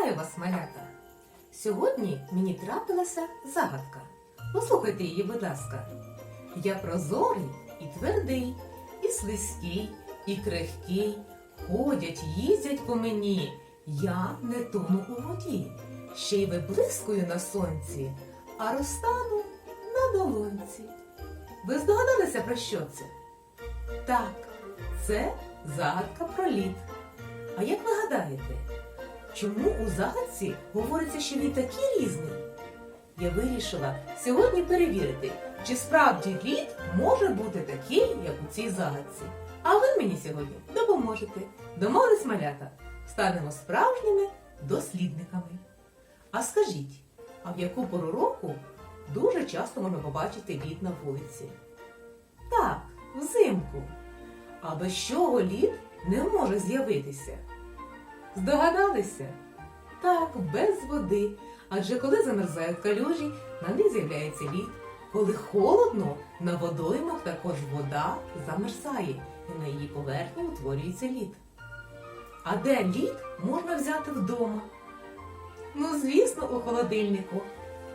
Вітаю вас, малята! Сьогодні мені трапилася загадка. Послухайте її, будь ласка. Я прозорий і твердий, і слизький, і крихкий. Ходять, їздять по мені. Я не тону у воді. Ще й виблискую на сонці, а розтану на долонці. Ви здогадалися про що це? Так, це загадка про лід. А як ви гадаєте, чому у загадці говориться, що він такий різний? Я вирішила сьогодні перевірити, чи справді лід може бути такий, як у цій загадці. А ви мені сьогодні допоможете. Домовились малята, станемо справжніми дослідниками. А скажіть, а в яку пору року дуже часто можна побачити лід на вулиці? Так, взимку. А без чого лід не може з'явитися? Здогадалися? Так, без води. Адже коли замерзають калюжі, на них з'являється лід. Коли холодно, на водоймах також вода замерзає і на її поверхні утворюється лід. А де лід можна взяти вдома? Ну, звісно, у холодильнику,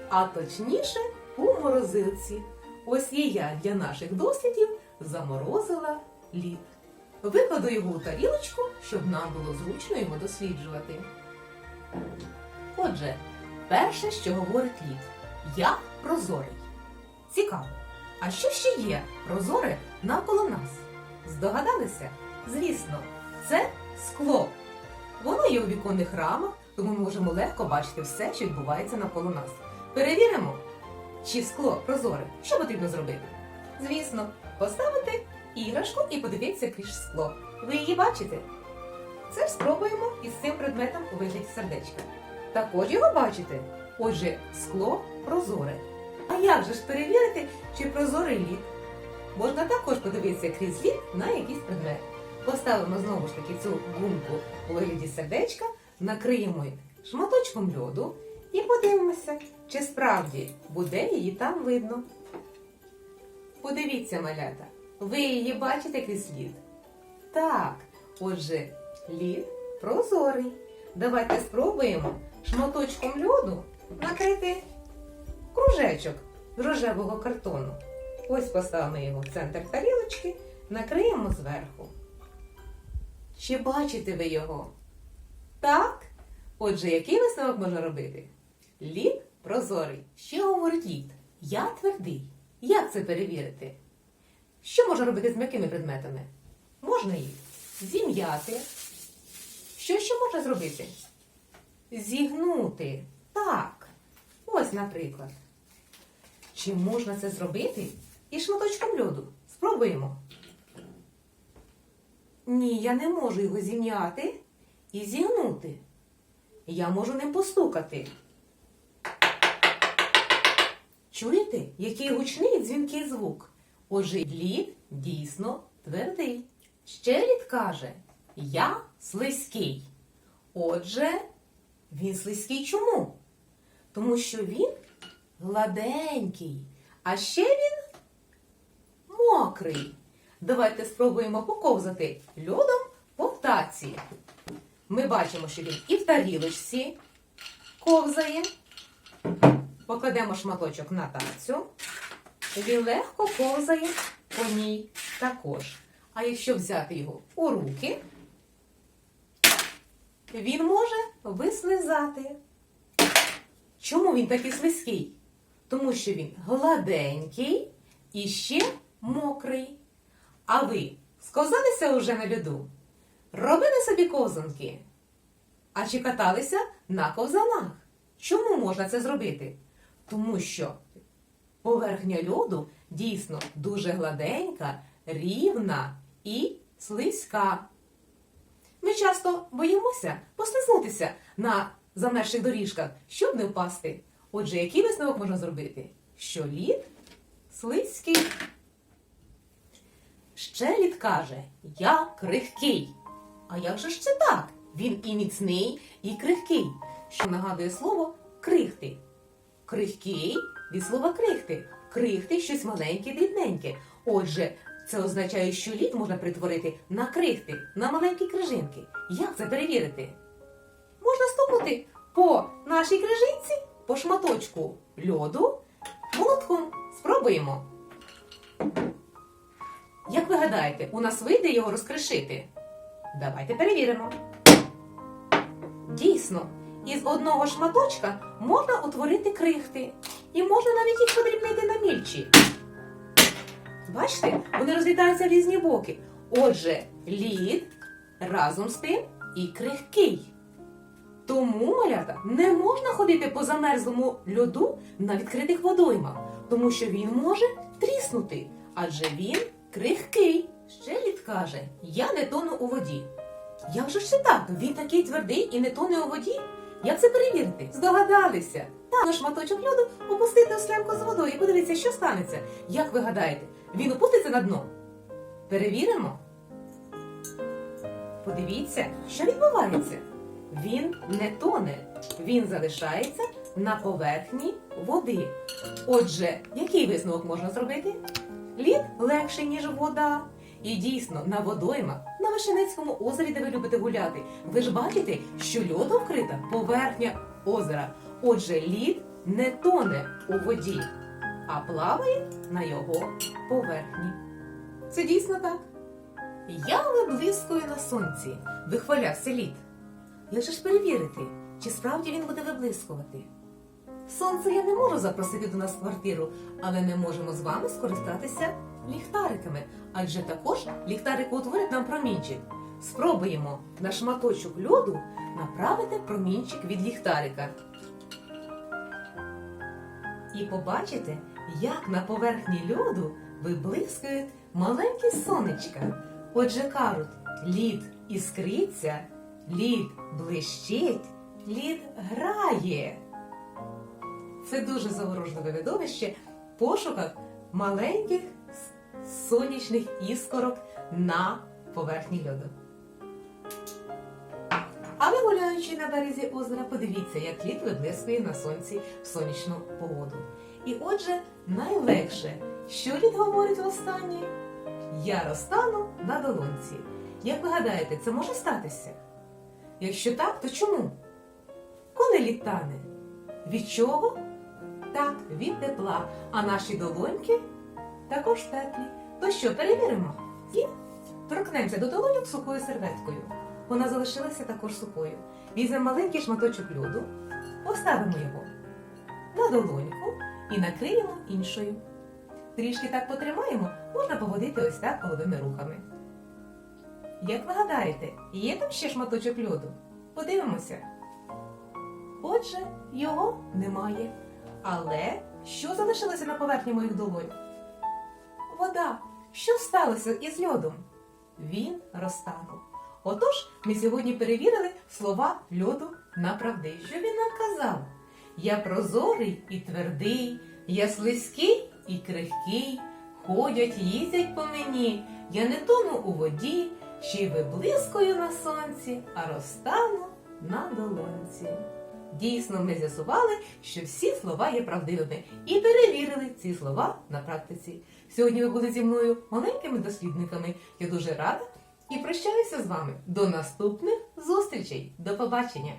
а точніше у морозилці. Ось і я для наших дослідів заморозила лід. Викладу його у тарілочку, щоб нам було зручно його досліджувати. Отже, перше, що говорить лід, я прозорий. Цікаво. А що ще є прозоре навколо нас? Здогадалися? Звісно, це скло. Воно є у віконних рамах, тому ми можемо легко бачити все, що відбувається навколо нас. Перевіримо, чи скло прозоре. Що потрібно зробити? Звісно, поставити іграшку і подивитися крізь скло. Ви її бачите? Це ж спробуємо із цим предметом у вигляді сердечка. Також його бачите. Отже, скло прозоре. А як же ж перевірити, чи прозорий лід? Можна також подивитися крізь лід на якийсь предмет. Поставимо знову ж таки цю гумку у вигляді сердечка, накриємо шматочком льоду і подивимося, чи справді буде її там видно. Подивіться, малята, ви її бачите крізь лід? Так, отже, лід прозорий. Давайте спробуємо шматочком льоду накрити кружечок з рожевого картону. Ось поставимо його в центр тарілочки, накриємо зверху. Чи бачите ви його? Так? Отже, який висновок можна робити? Лід прозорий. Що говорить лід? Я твердий. Як це перевірити? Що можна робити з м'якими предметами? Можна їх зім'яти. Що ще можна зробити? Зігнути. Так. Ось, наприклад. Чи можна це зробити і шматочком льоду? Спробуємо. Ні, я не можу його зім'яти і зігнути. Я можу ним постукати. Чуєте, який гучний дзвінкий звук? Отже, лід дійсно твердий. Ще лід каже, я слизький. Отже, він слизький чому? Тому що він гладенький, а ще він мокрий. Давайте спробуємо поковзати льодом по таці. Ми бачимо, що він і в тарілочці ковзає. Покладемо шматочок на тацю. Він легко ковзає по ній також. А якщо взяти його у руки, він може вислизати. Чому він такий слизький? Тому що він гладенький і ще мокрий. А ви сковзалися уже на льоду? Робили собі ковзанки? А чи каталися на ковзанах? Чому можна це зробити? Тому що поверхня льоду дійсно дуже гладенька, рівна і слизька. Ми часто боїмося послизнутися на замерзших доріжках, щоб не впасти. Отже, який висновок можна зробити? Що лід слизький. Ще лід каже, я крихкий. А як же ж це так? Він і міцний, і крихкий, що нагадує слово крихти. Крихкий від слова крихти. Крихти щось маленьке, дрібненьке. Отже, це означає, що лід можна притворити на крихти, на маленькі крижинки. Як це перевірити? Можна стукнути по нашій крижинці, по шматочку льоду, молотком. Спробуємо. Як ви гадаєте, у нас вийде його розкришити? Давайте перевіримо. Дійсно, із одного шматочка можна утворити крихти. І можна навіть їх подрібнити на мільчі. Бачите, вони розлітаються в різні боки. Отже, лід разом з тим і крихкий. Тому, малята, не можна ходити по замерзлому льоду на відкритих водоймах, тому що він може тріснути, адже він крихкий. Ще лід каже, я не тону у воді. Як же ж це так? Він такий твердий і не тоне у воді? Як це перевірити? Здогадалися. Та на шматочок льоду опустити у склянку з водою і подивіться, що станеться. Як ви гадаєте, він опуститься на дно? Перевіримо. Подивіться, що відбувається. Він не тоне, він залишається на поверхні води. Отже, який висновок можна зробити? Лід легший, ніж вода. І дійсно, на водоймах, Вишенецькому озері, де ви любите гуляти, ви ж бачите, що льодом вкрита поверхня озера. Отже, лід не тоне у воді, а плаває на його поверхні. Це дійсно так. Я виблискую на сонці, вихвалявся лід. Же ж перевірити, чи справді він буде виблискувати? Сонце я не можу запросити до нас в квартиру, але ми можемо з вами скористатися ліхтариками, адже також ліхтарики утворять нам промінчик. Спробуємо на шматочок льоду направити промінчик від ліхтарика. І побачите, як на поверхні льоду виблискують маленькі сонечка. Отже, кажуть, лід іскриться, лід блищить, лід грає. Це дуже заворожливе видовище в пошуках маленьких сонячних іскорок на поверхні льоду. А ви гуляючи на березі озера, подивіться, як лід виблискує на сонці в сонячну погоду. І отже, найлегше, що лід говорить востаннє? Я розтану на долонці. Як ви гадаєте, це може статися? Якщо так, то чому? Коли лід тане? Від чого? Так, від тепла, а наші долоньки також теплі. То що, перевіримо? І торкнемося до долоньок сухою серветкою. Вона залишилася також сухою. Візьмемо маленький шматочок льоду, поставимо його на долоньку і накриємо іншою. Трішки так потримаємо, можна поводити ось так головими рухами. Як ви гадаєте, є там ще шматочок льоду? Подивимося. Отже, його немає. Але що залишилося на поверхні моїх долонь? Вода. Що сталося із льодом? Він розтанув. Отож, ми сьогодні перевірили слова льоду на правди. Що він нам казав? Я прозорий і твердий, я слизький і крихкий, ходять, їздять по мені, я не тону у воді, ще й виблискую на сонці, а розтану на долонці. Дійсно, ми з'ясували, що всі слова є правдивими, і перевірили ці слова на практиці. Сьогодні ви були зі мною маленькими дослідниками. Я дуже рада і прощаюся з вами. До наступних зустрічей. До побачення!